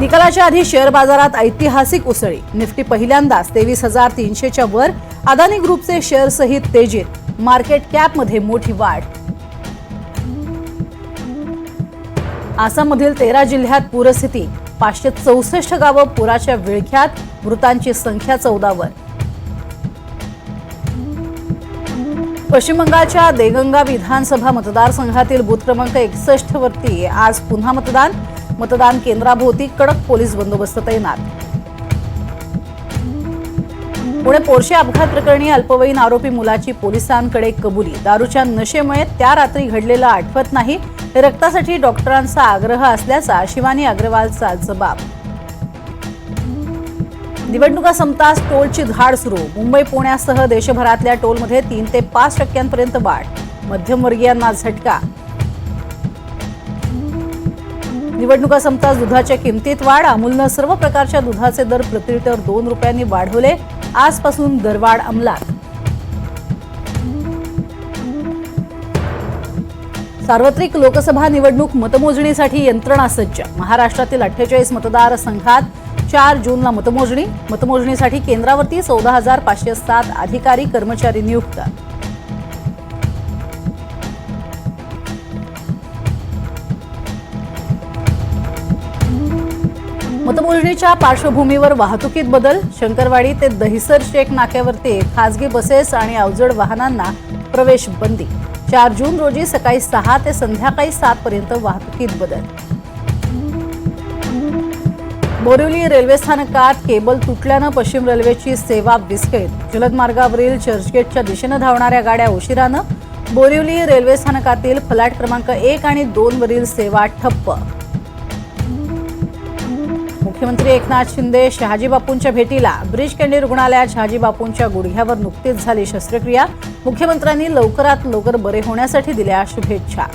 निकालाच्या आधी शेअर बाजारात ऐतिहासिक उसळी. निफ्टी पहिल्यांदाच तेवीस हजार तीनशेच्या वर अदानी ग्रुपचे शेअरसहित तेजीत. मार्केट कॅपमध्ये मोठी वाढ. आसाममधील तेरा जिल्ह्यात पूरस्थिती. पाचशे चौसष्ट गावं पुराच्या विळख्यात मृतांची संख्या चौदावर पश्चिम बंगालच्या देगंगा विधानसभा मतदारसंघातील बूथ क्रमांक एकसष्ट वरती आज पुन्हा मतदान. मतदान केंद्राभोवती कडक पोलीस बंदोबस्त तैनात. पुणे पोरशे अपघात प्रकरणी अल्पवयीन आरोपी मुलाची पोलिसांकडे कबुली. दारूच्या नशेमुळे त्या रात्री घडलेलं आठवत नाही. रक्तासाठी डॉक्टरांचा आग्रह असल्याचा शिवानी अग्रवालचा जबाब. निवडणुका संपताच टोलची धाड सुरू. मुंबई पुण्यासह देशभरातल्या टोलमध्ये तीन ते पाच टक्क्यांपर्यंत वाढ. मध्यमवर्गीयांना झटका. निवडणुका संपताच दुधाच्या किमतीत वाढ. अमूलनं सर्व प्रकारच्या दुधाचे दर प्रति लिटर दोन रुपयांनी वाढवले. आजपासून दरवाढ अंमलात. सार्वत्रिक लोकसभा निवडणूक मतमोजणीसाठी यंत्रणा सज्ज. महाराष्ट्रातील अठ्ठेचाळीस मतदारसंघात चार जूनला मतमोजणी. मतमोजणीसाठी केंद्रावरती चौदा हजार पाचशे सात अधिकारी कर्मचारी नियुक्त. मतमोजणीच्या पार्श्वभूमीवर वाहतुकीत बदल शंकरवाडी ते दहिसर शेख नाक्यावरती खासगी बसेस आणि अवजड वाहनांना प्रवेश बंदी. चार जून रोजी सकाळी सहा ते संध्याकाळी सात पर्यंत वाहतुकीत बदल. बोरिवली रेल्वे स्थानकात केबल तुटल्यानं पश्चिम रेल्वेची सेवा विस्कळीत. जलद मार्गावरील चर्चगेटच्या दिशेनं धावणाऱ्या गाड्या उशिरानं बोरिवली रेल्वे स्थानकातील फलाट क्रमांक एक आणि दोन वरील सेवा ठप्प. मुख्यमंत्री एकनाथ शिंदे शहाजी बापूंच्या भेटीला ब्रिज कँडी रुग्णालयात शहाजी बापूंच्या गुडघ्यावर नुकतीच झाली शस्त्रक्रिया. मुख्यमंत्र्यांनी लवकरात लवकर बरे होण्यासाठी दिल्या शुभेच्छा.